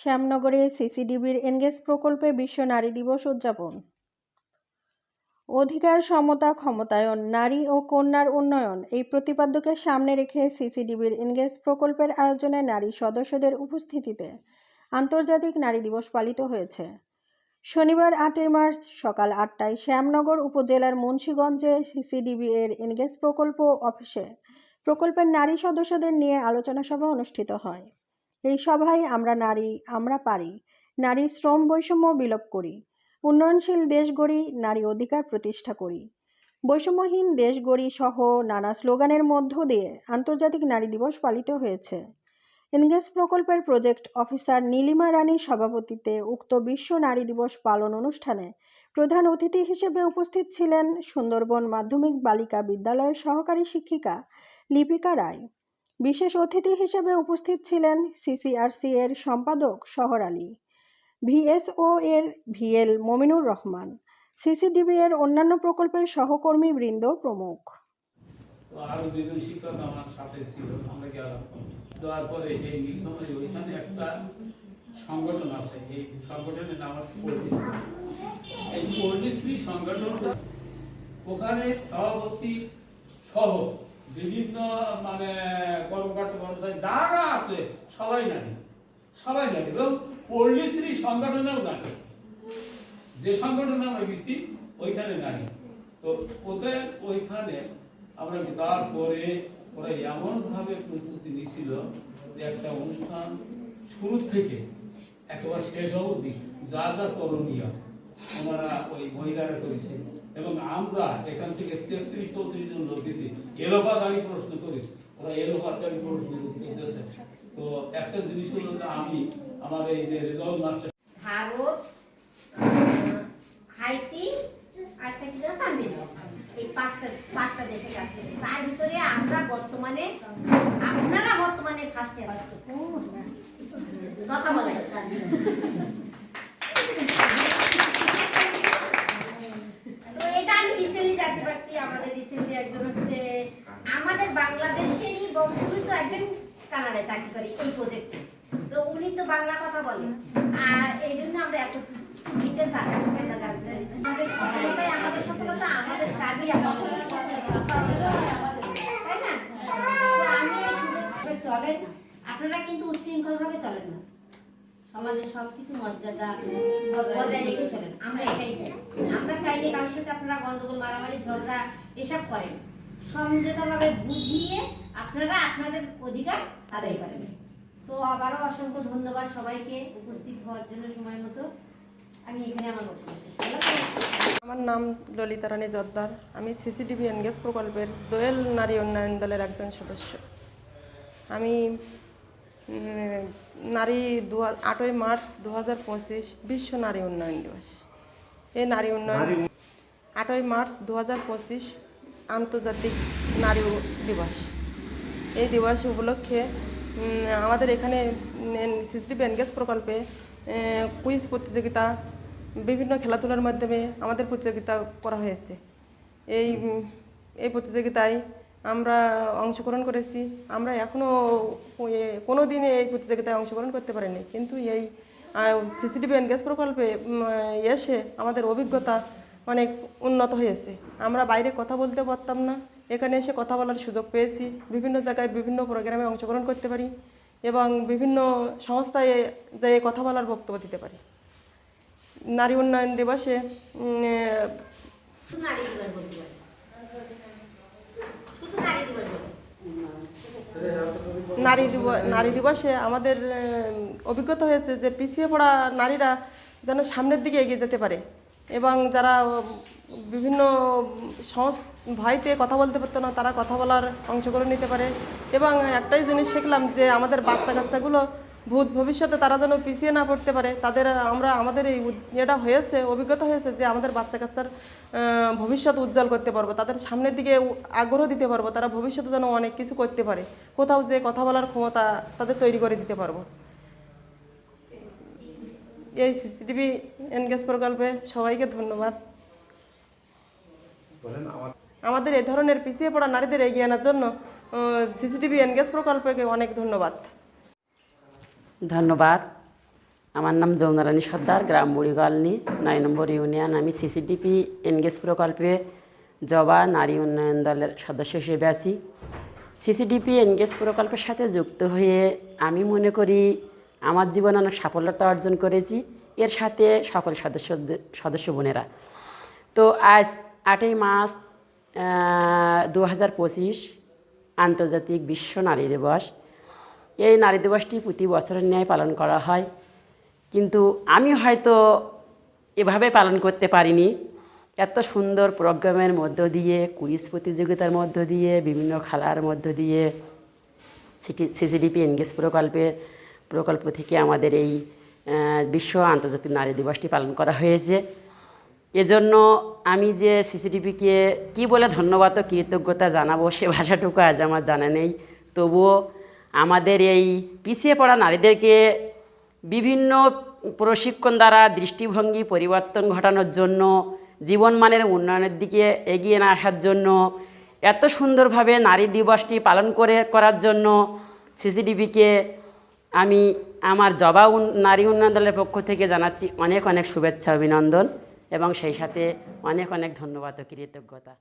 শ্যামনগরে সিসিডিবির engage প্রকল্পে বিশ্ব নারী দিবস উদযাপন। অধিকার, সমতা, ক্ষমতায়ন, নারী ও কন্যার উন্নয়ন এই প্রতিপাদ্যকে সামনে রেখে সিসিডিবির এনগেজ প্রকল্পের আয়োজনে নারী সদস্যদের উপস্থিতিতে আন্তর্জাতিক নারী দিবস পালিত হয়েছে। শনিবার আটই মার্চ সকাল আটটায় শ্যামনগর উপজেলার মুন্সীগঞ্জে সিসিডিবি এর এনগেজ প্রকল্প অফিসে প্রকল্পের নারী সদস্যদের নিয়ে আলোচনা সভা অনুষ্ঠিত হয়। এই সভায় আমরা নারী, আমরা পারি। নারী শ্রম বৈষম্য বিলোপ করি। উন্নয়নশীল দেশ গড়ি নারী অধিকার প্রতিষ্ঠা করি। বৈষম্যহীন দেশ গড়ি সহ নানা স্লোগানের মধ্য দিয়ে আন্তর্জাতিক নারী দিবস পালিত হয়েছে। এনগেজ প্রকল্পের প্রজেক্ট অফিসার নীলিমা রানীর সভাপতিত্বে উক্ত বিশ্ব নারী দিবস পালন অনুষ্ঠানে প্রধান অতিথি হিসেবে উপস্থিত ছিলেন সুন্দরবন মাধ্যমিক বালিকা বিদ্যালয়ের সহকারী শিক্ষিকা লিপিকা রায়। বিশেষ অতিথি হিসেবে উপস্থিত ছিলেন সিসিআরসি এর সম্পাদক শহর আলী, ভিএসও এর ভিএল মমিনুর রহমান সিসিডিবি এর অন্যান্য প্রকল্পের সহকর্মী বৃন্দ প্রমুখ। আরও দুজন শিক্ষক আমার সাথে ছিল, আমরা গেলাম। পরে এই ওইখানে একটা সংগঠন আছে, এই সংগঠনের নাম হচ্ছে পল্লিশ্রী। এই পল্লিশ্রী সংগঠনটা ওখানে সভাপতি সহ বিভিন্ন মানে কর্মকর্তা কর্মচারী যারা আছে, সবাই নারী। সবাই নারী। এবং পল্লিশ্রী সংগঠনেও নারী। যে সংগঠনে আমরা গেছি ওইখানে নারী। তো ওদের ওইখানে আমরা যাওয়ার পরে ওরা এমন ভাবে প্রস্তুতি নিছিল যে একটা অনুষ্ঠান শুরু থেকে একেবারে শেষ অবধি, যা যা করণীয়, ওনারা ওই মহিলারা করেছে এবং আমরা এখান থেকে তেত্রিশ, চৌত্রিশ জন লোক গেছি। এলোপা দাঁড়িয়ে প্রশ্ন করেছি ওরা এলোপা দাঁড়িয়ে প্রশ্ন করতেছে। তো একটা জিনিস হলো যে আমি আমার এই যে রেজাল্ট মাস্টার পাঁচটা পাঁচটা আমরা বর্তমানে, আপনারা বর্তমানে ফার্স্টে কথা তো এটা আমি রিসেন্টলি জানতে পারছি আমাদের রিসেন্টলি একজন হচ্ছে, আমাদের বাংলাদেশেরই বংশোদ্ভূত একজন কানাডায় চাকরি করে এই প্রজেক্টে তো উনি তো বাংলা কথা বলেন আর এই জন্য আমরা এত তাই না? চলেন। আপনারা কিন্তু উচ্ছৃঙ্খল ভাবে চলেন না। সমাজের সবকিছু মর্যাদা বজায় রেখে চলেন আমরা এটাই চাই। আমরা চাইলে কারোর সাথে আপনারা গন্ডগোল, মারামারি, ঝগড়া এসব করেন। সমঝোতাভাবে বুঝিয়ে আপনারা আপনাদের অধিকার আদায় করেন। তো আবারও অসংখ্য ধন্যবাদ সবাইকে উপস্থিত হওয়ার জন্য সময় মতো। আমি এখানে আমার বক্তব্য শেষ আমার নাম ললিতা রানী জর্দার আমি সিসিটিভি এনগেজ প্রকল্পের দোয়েল নারী উন্নয়ন দলের একজন সদস্য। আমি নারী দু আটই মার্চ দু হাজার পঁচিশ বিশ্ব নারী উন্নয়ন দিবস। এই নারী উন্নয়ন আটই মার্চ দু হাজার পঁচিশ আন্তর্জাতিক নারী দিবস। এই দিবস উপলক্ষে আমাদের এখানে সিসিটিভি এনগেজ প্রকল্পে কুইজ প্রতিযোগিতা বিভিন্ন খেলাধুলার মাধ্যমে আমাদের প্রতিযোগিতা করা হয়েছে। এই এই প্রতিযোগিতায় আমরা অংশগ্রহণ করেছি। আমরা এখনও কোনো দিনে এই প্রতিযোগিতায় অংশগ্রহণ করতে পারিনি। কিন্তু এই সিসিটিভি এনগেজ প্রকল্পে এসে আমাদের অভিজ্ঞতা অনেক উন্নত হয়েছে। আমরা বাইরে কথা বলতে পারতাম না। এখানে এসে কথা বলার সুযোগ পেয়েছি। বিভিন্ন জায়গায় বিভিন্ন প্রোগ্রামে অংশগ্রহণ করতে পারি এবং বিভিন্ন সংস্থায় যেয়ে কথা বলার বক্তব্য দিতে পারি। নারী উন্নয়ন দিবসে নারী দিবস নারী দিবস আমাদের অভিজ্ঞতা হয়েছে যে পিছিয়ে পড়া নারীরা যেন সামনের দিকে এগিয়ে যেতে পারে এবং যারা বিভিন্ন ভাইতে কথা বলতে পারতো না, তারা কথা বলার অংশগ্রহণ নিতে পারে। এবং একটাই জিনিস শিখলাম যে আমাদের বাচ্চা কাচ্চাগুলো ভূত ভবিষ্যতে তারা যেন পিছিয়ে না পড়তে পারে তাদের আমরা আমাদের এই এটা হয়েছে অভিজ্ঞতা হয়েছে যে আমাদের বাচ্চা কাচ্চার ভবিষ্যৎ উজ্জ্বল করতে পারব তাদের সামনের দিকে আগ্রহ দিতে পারব তারা ভবিষ্যতে যেন অনেক কিছু করতে পারে কোথাও যে কথা বলার ক্ষমতা তাদের তৈরি করে দিতে পারব। এই সিসিটিভি এনগেজ প্রকল্পে সবাইকে ধন্যবাদ। আমাদের এ ধরনের পিছিয়ে পড়া নারীদের এগিয়ে আনার জন্য সিসিটিভি এনগেজ প্রকল্পকে অনেক ধন্যবাদ। ধন্যবাদ। আমার নাম যমুনারানী সর্দার, গ্রাম বুড়িগলনি নয় নম্বর ইউনিয়ন। আমি সিসিডিপি এনগেজ প্রকল্পে জবা নারী উন্নয়ন দলের সদস্য হিসেবে আছি। সিসিডিপি এনগেজ প্রকল্পের সাথে যুক্ত হয়ে আমি মনে করি আমার জীবনে অনেক সাফল্যতা অর্জন করেছি। এর সাথে সকল সদস্য সদস্য বোনেরা। তো আজ আটই মার্চ দু হাজার পঁচিশ আন্তর্জাতিক বিশ্ব নারী দিবস। এই নারী দিবসটি প্রতি বছরের ন্যায় পালন করা হয়। কিন্তু আমি হয়তো এভাবে পালন করতে পারিনি। এত সুন্দর প্রোগ্রামের মধ্য দিয়ে, কুইজ প্রতিযোগিতার মধ্য দিয়ে, বিভিন্ন খেলার মধ্য দিয়ে সিসিডিপি এনগেজ প্রকল্পের প্রকল্প থেকে আমাদের এই বিশ্ব আন্তর্জাতিক নারী দিবসটি পালন করা হয়েছে। এজন্য আমি যে সিসিটিভিকে কি বলে ধন্যবাদ ও কৃতজ্ঞতা জানাব, সে ভাষাটুকু আজ আমার জানা নেই। তবুও আমাদের এই পিছিয়ে পড়া নারীদেরকে বিভিন্ন প্রশিক্ষণ দ্বারা দৃষ্টিভঙ্গি পরিবর্তন ঘটানোর জন্য, জীবনমানের উন্নয়নের দিকে এগিয়ে না আসার জন্য, এত সুন্দরভাবে নারী দিবসটি পালন করে, করার জন্য সিসিটিভিকে আমি আমার জবা নারী উন্নয়ন দলের পক্ষ থেকে জানাচ্ছি অনেক অনেক শুভেচ্ছা, অভিনন্দন এবং সেই সাথে অনেক অনেক ধন্যবাদ ও কৃতজ্ঞতা।